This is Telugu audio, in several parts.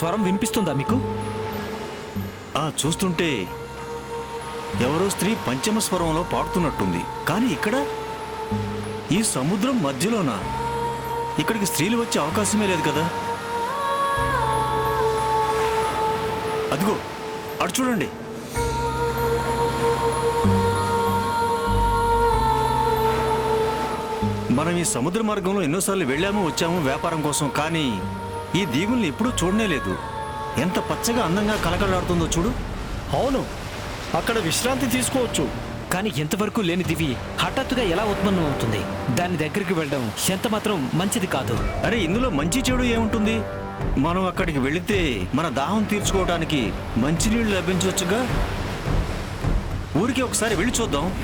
స్వరం వినిపిస్తుందా మీకు? ఆ చూస్తుంటే ఎవరో స్త్రీ పంచమ స్వరంలో పాడుతున్నట్టుంది. కానీ ఇక్కడ ఈ సముద్రం మధ్యలోన? ఇక్కడికి స్త్రీలు వచ్చే అవకాశమే లేదు కదా? అదిగో అటు చూడండి. మనం ఈ సముద్ర మార్గంలో ఎన్నోసార్లు వెళ్ళాము వచ్చాము వ్యాపారం కోసం కానీ ఈ దీవుల్ని ఎప్పుడూ చూడనే లేదు. ఎంత పచ్చగా అందంగా కలకలాడుతుందో చూడు. అవును అక్కడ విశ్రాంతి తీసుకోవచ్చు. కానీ ఎంతవరకు లేని దివి హఠాత్తుగా ఎలా ఉత్పన్నం అవుతుంది? దాని దగ్గరికి వెళ్ళడం ఎంత మాత్రం మంచిది కాదు. అరే ఇందులో మంచి చెడు ఏముంటుంది? మనం అక్కడికి వెళితే మన దాహం తీర్చుకోవడానికి మంచినీళ్ళు లభించవచ్చుగా ఊరికి ఒకసారి వెళ్ళి చూద్దాం.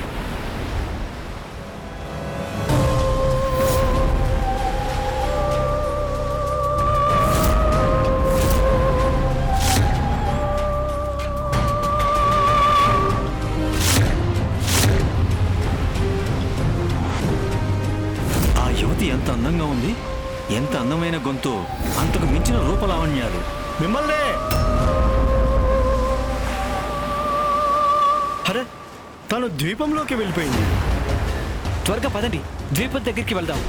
రూపలావణ్యాలు మిమ్మల్నే! అరే తను ద్వీపంలోకి వెళ్ళిపోయింది. త్వరగా పదండి. ద్వీపం దగ్గరికి వెళ్దాం.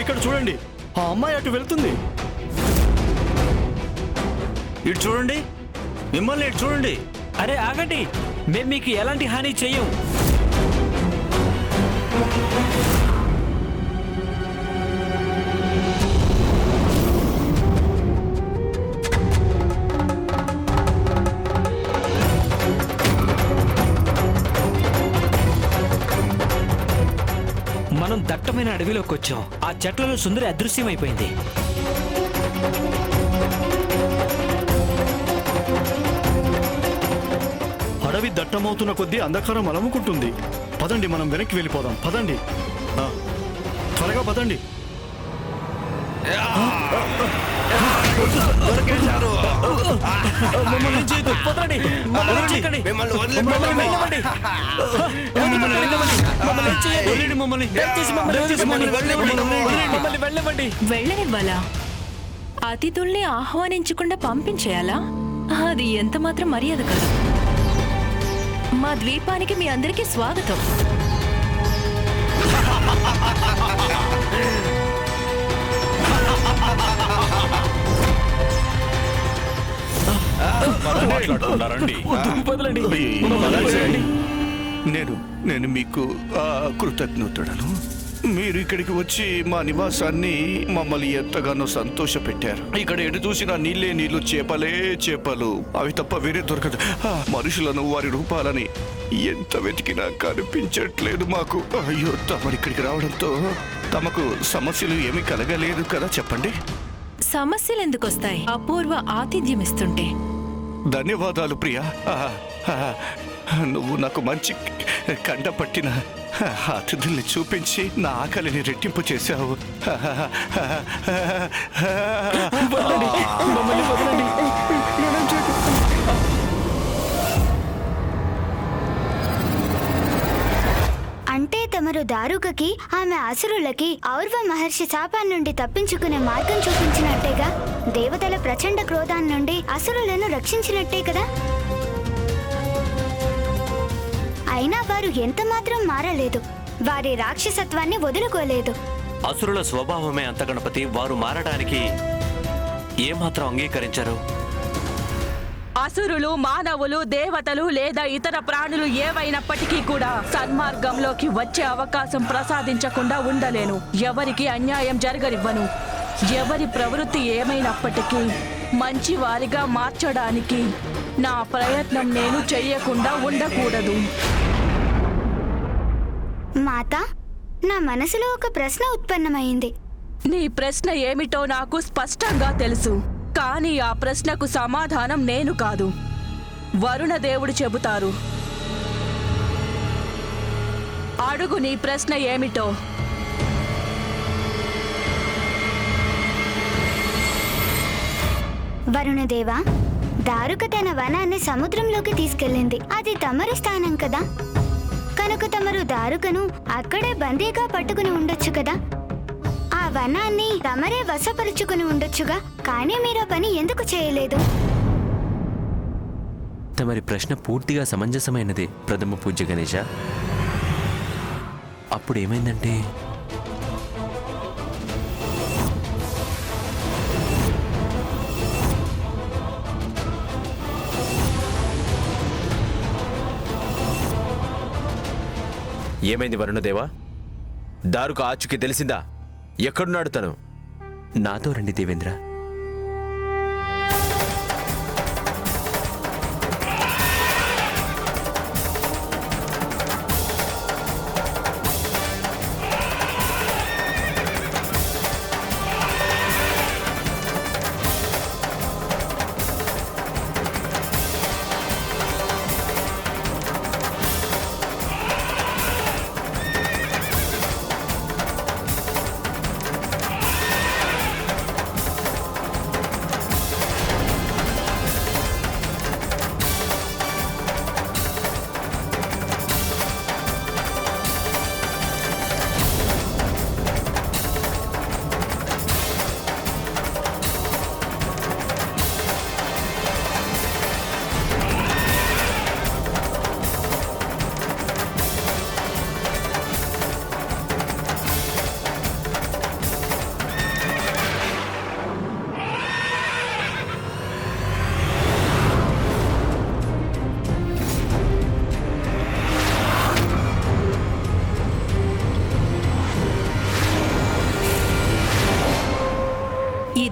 ఇక్కడ చూడండి. ఆ అమ్మాయి అటు వెళ్తుంది. ఇటు చూడండి. మిమ్మల్ని ఇటు చూడండి. అరే ఆగండి. మేము మీకు ఎలాంటి హాని చెయ్యం మనం దట్టమైన అడవిలోకి వచ్చాం. ఆ చెట్లలో సుందరి అదృశ్యమైపోయింది అడవి దట్టమవుతున్న కొద్దీ అంధకారం అలముకుంటుంది. పదండి మనం వెనక్కి వెళ్ళిపోదాం. పదండి. ఆ, త్వరగా పదండి. వదలండి. మమ్మల్ని దయచేసి. వెళ్ళనివ్వాలా అతిథుల్ని ఆహ్వానించకుండా పంపించేయాలా అది ఎంత మాత్రం మర్యాద కాదు మా ద్వీపానికి మీ అందరికీ స్వాగతం మాట్లాడుతున్నారండి వదలండి. నేను నేను మీకు కృతజ్ఞతుడను మీరు ఇక్కడికి వచ్చి మా నివాసాన్ని మమ్మల్ని ఎంతగానో సంతోష పెట్టారు ఇక్కడ ఎటు చూసినా నీళ్ళే నీళ్ళు చేపలే చేపలు. అవి తప్ప వేరే దొరకదు. మనుషులను వారి రూపాలని ఎంత వెతికినా కనిపించట్లేదు మాకు. అయ్యో తమరు ఇక్కడికి రావడంతో తమకు సమస్యలు ఏమీ కలగలేదు కదా చెప్పండి. సమస్యలు ఎందుకు వస్తాయి అపూర్వ ఆతిథ్యం ఇస్తుంటే ధన్యవాదాలు ప్రియా. నువ్వు నాకు మంచి కండ పట్టిన అతిథుల్ని చూపించి నా ఆకలిని రెట్టింపు చేశావు. మమ్మల్ని తమరు దారుకకి ఆమె అసురులకి ఔర్వ మహర్షి శాపం నుండి తప్పించుకునే మార్గం చూపించినట్టేగా? దేవతల ప్రచండ క్రోధాన్ని నుండి అసురులను రక్షించినట్టే కదా? అయినా వారు ఎంత మాత్రం మారలేదు. వారి రాక్షసత్వాన్ని వదులుకోలేదు. అసురుల స్వభావమే అంత గణపతి వారు మారడానికి ఏమాత్రం అంగీకరించరు. అసురులు మానవులు దేవతలు లేదా ఇతర ప్రాణులు ఏవైనప్పటికీ కూడా సన్మార్గంలోకి వచ్చే అవకాశం ప్రసాదించకుండా ఉండలేను. ఎవరికి అన్యాయం జరగనివ్వను. ఎవరి ప్రవృత్తి ఏమైనప్పటికీ మంచి వారిగా మార్చడానికి నా ప్రయత్నం నేను చెయ్యకుండా ఉండకూడదు. మాత నా మనసులో ఒక ప్రశ్న ఉత్పన్నమైంది. నీ ప్రశ్న ఏమిటో నాకు స్పష్టంగా తెలుసు. కానీ ఆ ప్రశ్నకు సమాధానం నేను కాదు. వరుణ దేవుడు చెబుతారు. అడుగు నీ ప్రశ్న ఏమిటో. వరుణదేవా దారుక తన వనాన్ని సముద్రంలోకి తీసుకెళ్ళింది. అది తమరి స్థానం కదా. కనుక తమరు దారుకను అక్కడే బందీగా పట్టుకుని ఉండొచ్చు కదా. ఆ వనాన్ని తమరే వశపరుచుకుని ఉండొచ్చుగా. కానీ మీరు పని ఎందుకు చేయలేదు? తమరి ప్రశ్న పూర్తిగా సమంజసమైనదే ప్రథమ పూజ్య గణేష అప్పుడు ఏమైందంటే? ఏమైంది వరుణదేవా? దారుకు ఆచుకి తెలిసిందా? ఎక్కడున్నాడు తను? నాతో రండి దేవేంద్ర.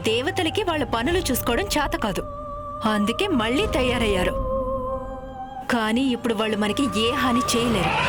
దేవతలకి వాళ్ళ పనులు చూసుకోవడం చేత కాదు. అందుకే మళ్ళీ తయారయ్యారు. కానీ ఇప్పుడు వాళ్ళు మనకి ఏ హాని చేయలేరు.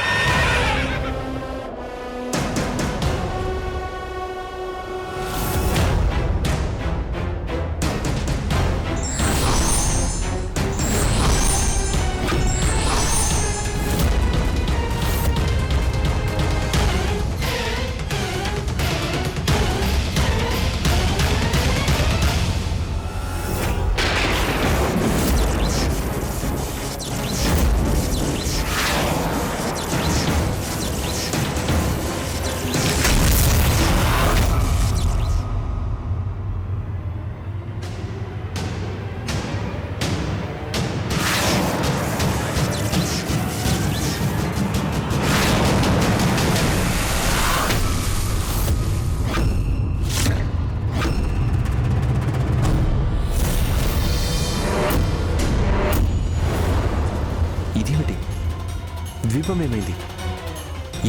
ఏమైంది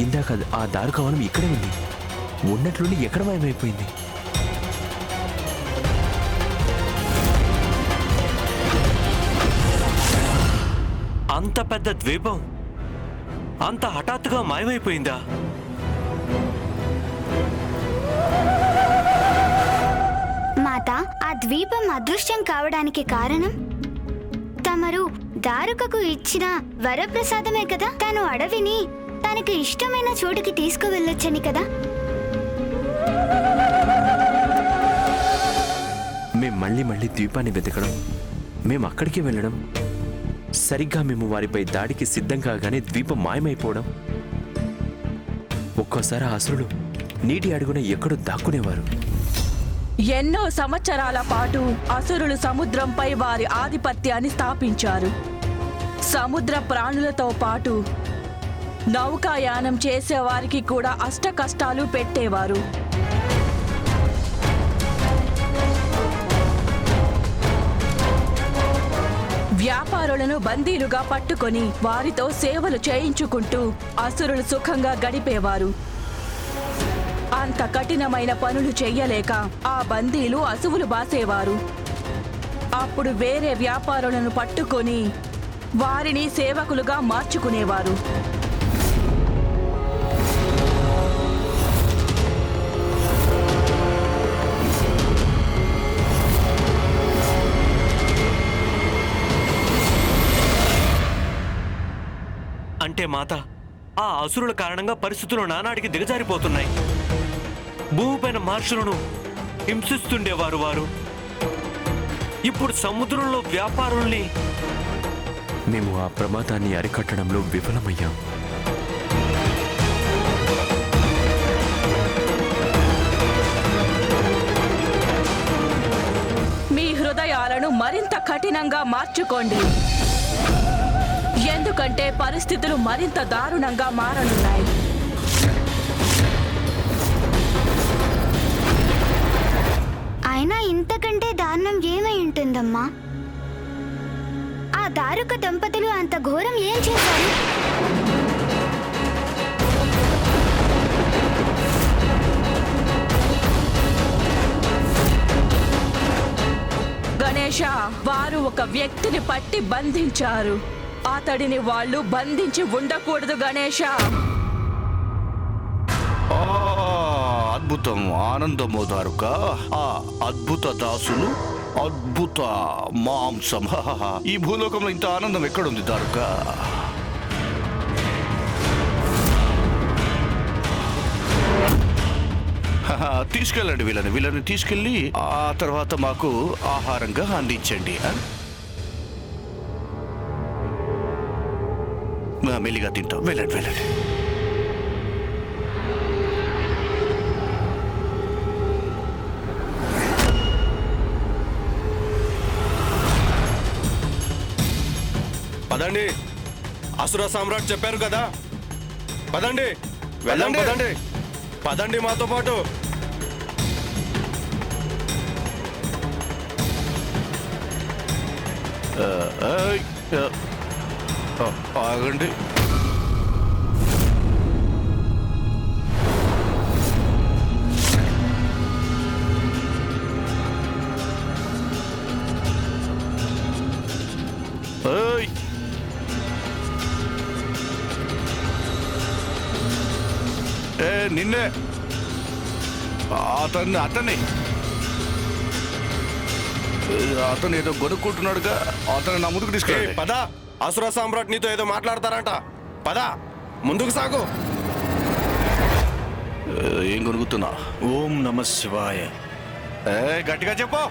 ఇందాక ఆ దారుకవనం ఇక్కడే ఉంది. ఉన్నట్లుండి ఎక్కడ మాయమైపోయింది? అంత పెద్ద ద్వీపం అంత హఠాత్తుగా మాయమైపోయిందా? మాత ఆ ద్వీపం అదృశ్యం కావడానికి కారణం? తమరు దారుకకు ఇచ్చిన వరప్రసాదమే కదా? తను అడవిని తనకు ఇష్టమైన చోటుకి తీసుకువెళ్ళొచ్చని కదా? మేం మళ్ళీ మళ్ళీ ద్వీపాన్ని వెతకడం మేము అక్కడికి వెళ్ళడం సరిగ్గా మేము వారిపై దాడికి సిద్ధం కాగానే ద్వీపం మాయమైపోవడం. ఒక్కోసారి ఆ అసురులు నీటి అడుగున ఎక్కడో దాక్కునేవారు. ఎన్నో సంవత్సరాల పాటు అసురులు సముద్రంపై వారి ఆధిపత్యాన్ని స్థాపించారు. సముద్ర ప్రాణులతో పాటు నౌకాయానం చేసేవారికి కూడా అష్ట కష్టాలు పెట్టేవారు. వ్యాపారులను బందీలుగా పట్టుకొని వారితో సేవలు చేయించుకుంటూ అసురులు సుఖంగా గడిపేవారు. అంత కఠినమైన పనులు చెయ్యలేక ఆ బందీలు అసువులు బాసేవారు. అప్పుడు వేరే వ్యాపారులను పట్టుకొని వారిని సేవకులుగా మార్చుకునేవారు. అంటే మాత ఆ అసురుల కారణంగా పరిస్థితులు నానాడికి దిగజారిపోతున్నాయి. భూమిపైన మనుషులను హింసిస్తుండేవారు వారు. ఇప్పుడు సముద్రంలో వ్యాపారుల్ని మేము ఆ ప్రమాదాన్ని అరికట్టడంలో విఫలమయ్యాం. మీ హృదయాలను మరింత కఠినంగా మార్చుకోండి. ఎందుకంటే పరిస్థితులు మరింత దారుణంగా మారనున్నాయి. అయినా ఇంతకంటే దారుణం ఏమై ఉంటుందమ్మా? ఆ దారుక దంపతులు అంత ఘోరం ఏం చేశారు? గణేష వారు ఒక వ్యక్తిని పట్టి బంధించారు. అతడిని వాళ్ళు బంధించి ఉండకూడదు గణేష. అద్భుతం ఆనందము ఆ అద్భుత దాసులు అద్భుత మాంసం. ఈ భూలోకంలో ఇంత ఆనందం ఎక్కడుంది దారుక హహ, తీసుకెళ్ళండి వీళ్ళని. వీళ్ళని తీసుకెళ్ళి ఆ తర్వాత మాకు ఆహారంగా అందించండి మెల్లిగా తింటాం. వెళ్ళండి వెళ్ళండి. పదండి. అసుర సామ్రాట్ చెప్పారు కదా. పదండి. వెళ్ళండి. పదండి. పదండి మాతో పాటు. ఆగండి. నిన్నే అతన్ని అతన్ని. అతను ఏదో కొనుక్కుంటున్నాడుగా అతను నా ముందుకు ఏయ్, తీసుకెళ్ళండి పద. అసుర సామ్రాట్ నీతో ఏదో మాట్లాడతారంట. పద. ముందుకు సాగు. ఏ, కొనుక్కుతున్నా ఓం నమ శివాయ. ఏ గట్టిగా చెప్పు?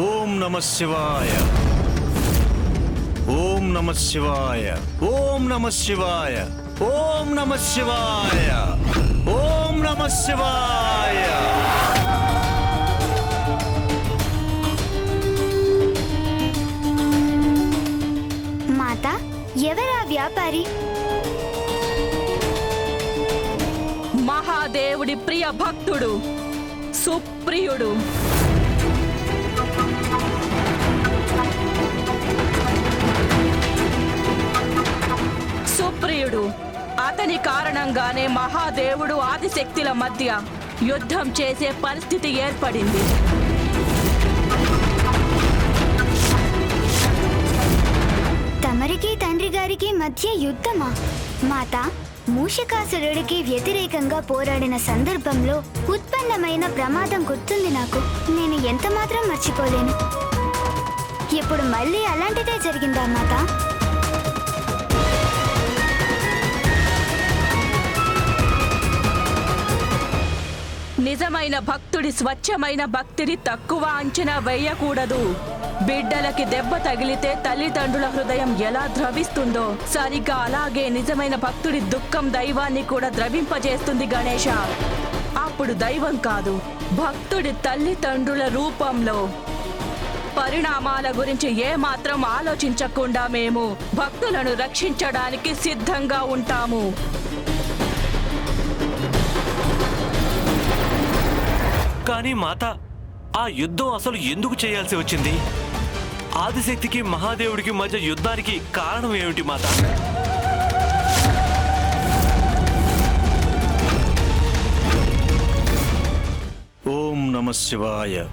ఓం నమ శివాయ. ఓం నమ శివాయ. ఓం నమ శివాయ. ఓం నమ శివాయ. ఓం నమ శివాయ. మాత ఎవరా వ్యాపారి? మహాదేవుడి ప్రియ భక్తుడు సుప్రియుడు. సుప్రియుడు అతని కారణంగానే మహాదేవుడు ఆదిశక్తుల మధ్య యుద్ధం చేసే పరిస్థితి ఏర్పడింది. తమరికి తండ్రి గారికి మధ్య యుద్ధమా? మాత మూషికాసురుడికి వ్యతిరేకంగా పోరాడిన సందర్భంలో ఉత్పన్నమైన ప్రమాదం గుర్తుంది నాకు. నేను ఎంత మాత్రం మర్చిపోలేను. ఇప్పుడు మళ్ళీ అలాంటిదే జరిగిందా మాత? నిజమైన భక్తుడి స్వచ్ఛమైన భక్తిని తక్కువ అంచనా వేయకూడదు. బిడ్డలకి దెబ్బ తగిలితే తల్లిదండ్రుల హృదయం ఎలా ద్రవిస్తుందో సరిగ్గా అలాగే నిజమైన భక్తుడి దుఃఖం దైవాన్ని కూడా ద్రవింపజేస్తుంది గణేష. అప్పుడు దైవం కాదు భక్తుడి తల్లిదండ్రుల రూపంలో. పరిణామాల గురించి ఏమాత్రం ఆలోచించకుండా మేము భక్తులను రక్షించడానికి సిద్ధంగా ఉంటాము. కానీ మాత ఆ యుద్ధం అసలు ఎందుకు చేయాల్సి వచ్చింది? ఆదిశక్తికి మహాదేవుడికి మధ్య యుద్ధానికి కారణం ఏమిటి మాత? ఓం నమ శివాయ.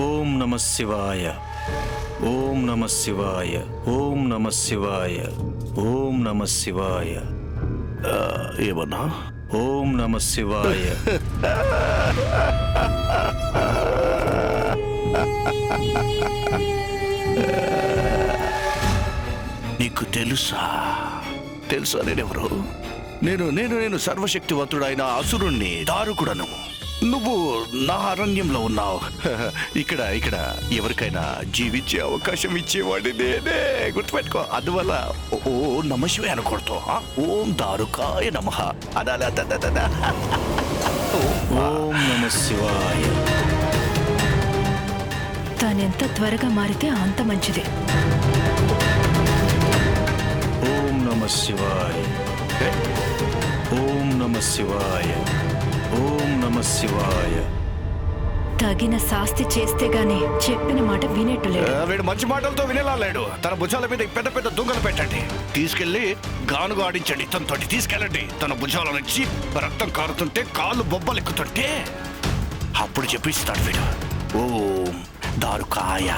ఓం నమ శివాయ. ఓం నమ శివాయ. ఓం నమ శివాయ. ఓం నమ శివాయ. ఏమన్నా? ఓం నమ శివాయ. నీకు తెలుసా? తెలుసా నేనెవరు? నేను నేను నేను సర్వశక్తివంతుడైన అసురుణ్ణి దారుకుడను. నువ్వు నా అరణ్యంలో ఉన్నావు. ఇక్కడ ఇక్కడ. ఎవరికైనా జీవించే అవకాశం ఇచ్చేవాడి నేనే. గుర్తుపెట్టుకో. అందువల్ల ఓ- నమశివే అనకూడదు? ఓం దారుకాయ నమ. అదాల ఓం నమ శివాయ. తానెంత త్వరగా మారితే అంత మంచిది. ఓం నమ శివాయ. ఓం నమ శివాయ. శివాయ తగిన శాస్తి చేస్తే గాని చెప్పిన మాట వినేట్టు లేడు. వీడు మంచి మాటలతో వినేలా లేడు. తన భుజాల మీద పెద్ద పెద్ద దుంగలు పెట్టండి. తీసుకెళ్ళి గానుగా ఆడించండి. తనతోటి తీసుకెళ్ళండి. తన భుజాల నుంచి రక్తం కారుతుంటే కాళ్ళు బొబ్బలెక్కుతుంటే అప్పుడు చెప్పిస్తాడు వీడు. ఓం దారుకాయ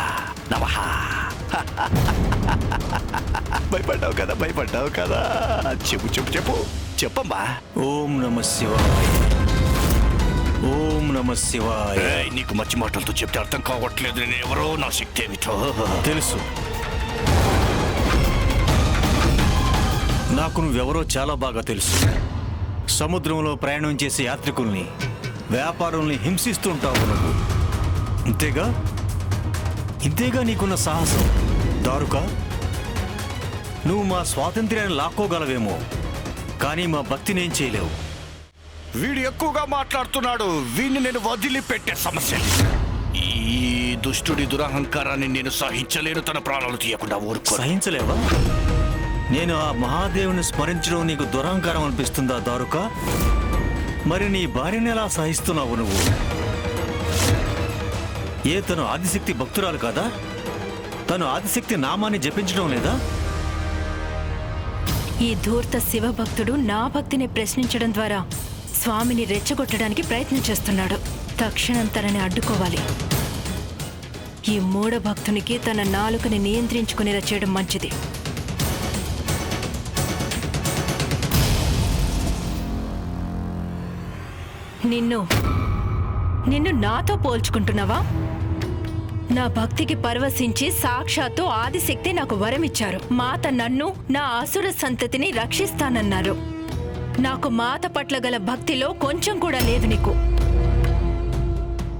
నమః. భయపడ్డావు కదా భయపడ్డావు కదా. చెప్పు చెప్పు చెప్పు. చెప్పమ్మా. ఓం నమ శివాయ. ఓం నమ శివాయ. ఏయ్, నీకు మంచి మాటలతో చెప్తే అర్థం కావట్లేదు. నేను ఎవరో నా శక్తి ఏమిటో తెలుసు. నాకు నువ్వెవరో చాలా బాగా తెలుసు. సముద్రంలో ప్రయాణం చేసే యాత్రికుల్ని వ్యాపారుల్ని హింసిస్తూ ఉంటావు నువ్వు. అంతేగా ఇంతేగా నీకున్న సాహసం. దారుక? నువ్వు మా స్వాతంత్ర్యాన్ని లాక్కోగలవేమో. కానీ మా భక్తినేం చేయలేవు. వీడు ఎక్కువగా మాట్లాడుతున్నాడు. వీడిని నేను వదిలిపెట్టే సమస్య. ఈ దుష్టుడి దురహంకారాన్ని నేను సహించలేను. తన ప్రాణాలు తీయకుండా ఊరుకో. సహించలేవా? నేను ఆ మహాదేవుని స్మరించడం నీకు దురహంకారం అనిపిస్తుందా దారుక? మరి నీ భార్యని ఎలా సహిస్తున్నావు నువ్వు? ఏ తను ఆదిశక్తి భక్తురాలు కాదా? తను ఆదిశక్తి నామాన్ని జపించడం లేదా? ఈ ధూర్త శివభక్తుడు నా భక్తిని ప్రశ్నించడం ద్వారా స్వామిని రెచ్చగొట్టడానికి ప్రయత్నం చేస్తున్నాడు. తక్షణం తనని అడ్డుకోవాలి. ఈ మూఢ భక్తునికి తన నాలుకని నియంత్రించుకునేలా చేయడం మంచిది. నిన్ను నిన్ను నాతో పోల్చుకుంటున్నావా? నా భక్తికి పరవశించి సాక్షాత్తు ఆదిశక్తి నాకు వరమిచ్చారు. మాత నన్ను నా అసుర సంతతిని రక్షిస్తానన్నారు. నాకు మాత పట్ల గల భక్తిలో కొంచెం కూడా లేదు నీకు.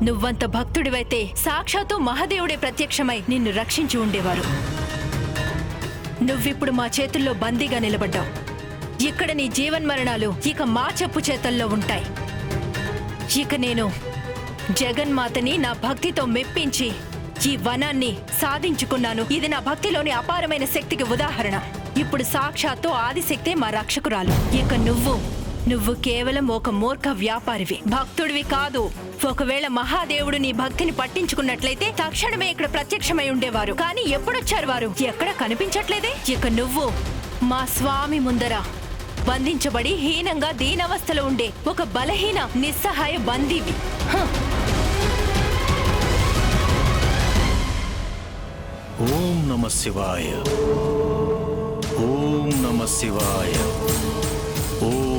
నువ్వంత భక్తుడివైతే సాక్షాత్తు మహాదేవుడే ప్రత్యక్షమై నిన్ను రక్షించి ఉండేవారు. నువ్విప్పుడు మా చేతుల్లో బందీగా నిలబడ్డావు. ఇక్కడ నీ జీవన్మరణాలు ఇక మా చెప్పు చేతల్లో ఉంటాయి. ఇక నేను జగన్మాతని నా భక్తితో మెప్పించి ఈ వనాన్ని సాధించుకున్నాను. ఇది నా భక్తిలోని అపారమైన శక్తికి ఉదాహరణ. ఇప్పుడు సాక్షాత్తు ఆదిశక్తే మా రక్షకురాలు. ఇక నువ్వు నువ్వు కేవలం ఒక మూర్ఖ వ్యాపారివి భక్తుడివి కాదు. ఒకవేళ మహాదేవుడు నీ భక్తిని పట్టించుకున్నట్లయితే తక్షణమే ఇక్కడ ప్రత్యక్షమై ఉండేవారు. కానీ ఎప్పుడొచ్చారు వారు? ఎక్కడ కనిపించట్లేదే? ఇక నువ్వు మా స్వామి ముందర బంధించబడి హీనంగా దీనవస్థలో ఉండే ఒక బలహీన నిస్సహాయ బందీవి. ఓం నమ శివాయ. ఓం నమ శివాయ. ఓం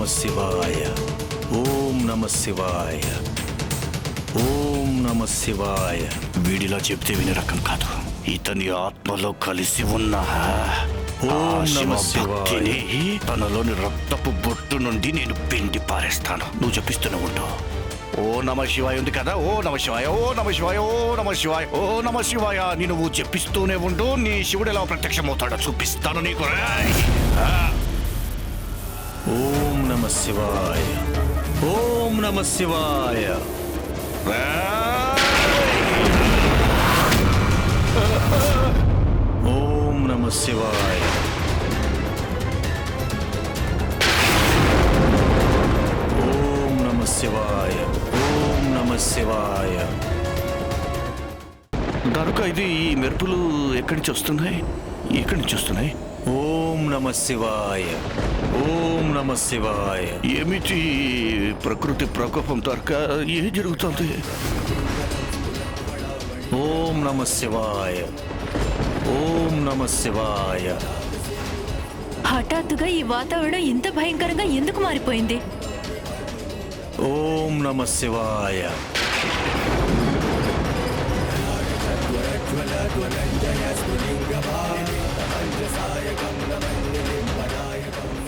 నమ శివాయ. ఓం నమ శివాయ. ఓం నమ శివాయ. వీడిలా చెప్తే వినే రకం కాదు. ఇతని ఆత్మలో కలిసి ఉన్న ఓం నమ తనలోని రక్తపు బొట్టు నుండి నేను పిండి పారేస్తాను. నువ్వు చెప్పిస్తూనే ఉండు. ఓ నమ శివాయ ఉంది కదా? ఓ నమ శివాయ ఓ నమ శివాయ ఓ నమ శివాయ ఓ నమ శివాయ. అని నువ్వు చెప్పిస్తూనే ఉండు. నీ శివుడు ఎలా ప్రత్యక్షమవుతాడో చూపిస్తాను నీకు. రేయ్. శివాయ ఓం నమ శివాయ ఓం నమ శివాయ ఓం నమ శివాయ ఓం నమ శివాయ కనుక ఇది ఈ మెరుపులు ఎక్కడి నుంచి వస్తున్నాయి? ఎక్కడి నుంచి వస్తున్నాయి? ఓం నమ శివాయ. ఓం నమ శివాయ. ఏమిటి ప్రకృతి ప్రకోపం దొరక ఏం జరుగుతుంది? ఓం నమ శివాయ. ఓం నమ శివాయ. హఠాత్తుగా ఈ వాతావరణం ఇంత భయంకరంగా ఎందుకు మారిపోయింది? ఓం నమ శివాయ.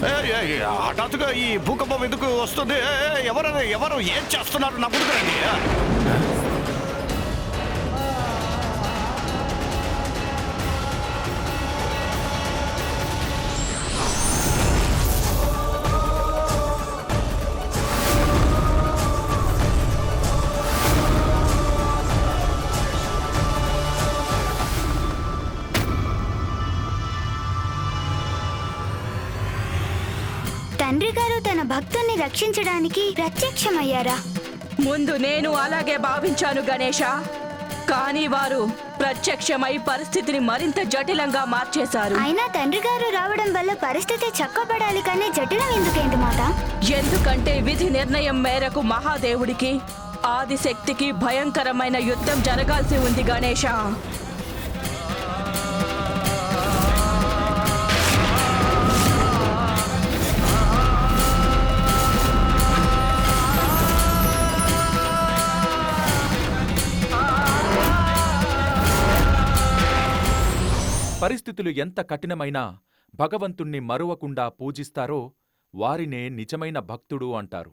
హఠాత్తుగా ఈ భూకంపం ఎందుకు వస్తుంది? ఎవరు ఎవరు ఏం చేస్తున్నారు? నా భక్తుల్ని రక్షించడానికి ప్రత్యక్షమయ్యారా? ముందు నేను అలాగే భావించాను గణేష. కానీ వారు ప్రత్యక్షమై పరిస్థితిని మరింత జటిలంగా మార్చేశారు. అయినా తండ్రి గారు రావడం వల్ల పరిస్థితి చక్కబడాలి కానీ జటిలం ఎందుకేంటి మాత? ఎందుకంటే విధి నిర్ణయం మేరకు మహాదేవుడికి ఆదిశక్తికి భయంకరమైన యుద్ధం జరగాల్సి ఉంది గణేష. పరిస్థితులు ఎంత కఠినమైనా భగవంతుణ్ణి మరువకుండా పూజిస్తారో వారినే నిజమైన భక్తుడు అంటారు.